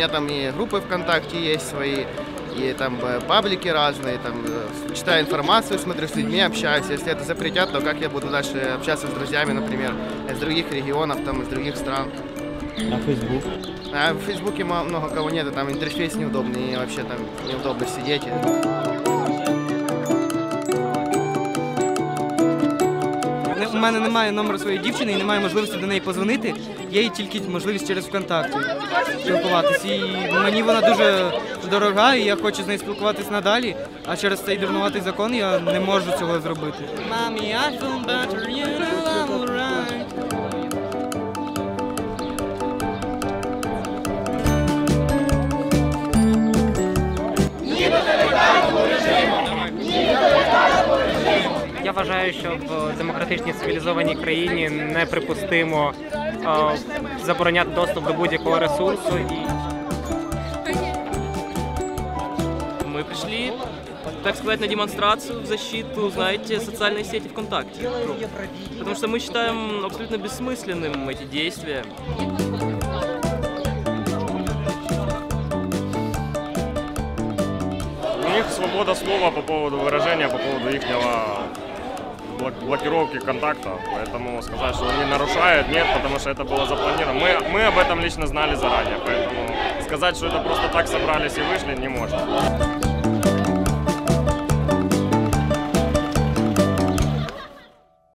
меня там и группы ВКонтакте есть свои, и там э, паблики разные, там э, читаю информацию, смотрю с людьми, общаюсь. Если это запретят, то как я буду дальше общаться с друзьями, например, из других регионов, там, из других стран. На Фейсбук. А в Фейсбуке много кого нет, там интерфейс неудобный, и вообще там неудобно сидеть. Мене немає номеру своєї дівчини і немає можливості до неї позвонити. Є їй тільки можливість через ВКонтакті спілкуватися. І мені вона дуже дорога, і я хочу з нею спілкуватись надалі. А через цей дурнуватий закон я не можу цього зробити. Мамі, I feel better, you know I'm alright. Я вважаю, що в демократичній цивілізованій країні неприпустимо е, забороняти доступ до будь-якого ресурсу і Мы пришли, так сказать, на демонстрацию в защиту, знаете, социальной сети ВКонтакте. Потому что мы считаем абсолютно бессмысленным эти действия. У них свобода слова по поводу выражения, по поводу их Блокировки контакта. Поэтому сказать, что они нарушают, нет, потому что это было запланировано. Мы, мы об этом лично знали заранее, поэтому сказать, что это просто так собрались и вышли, не можно.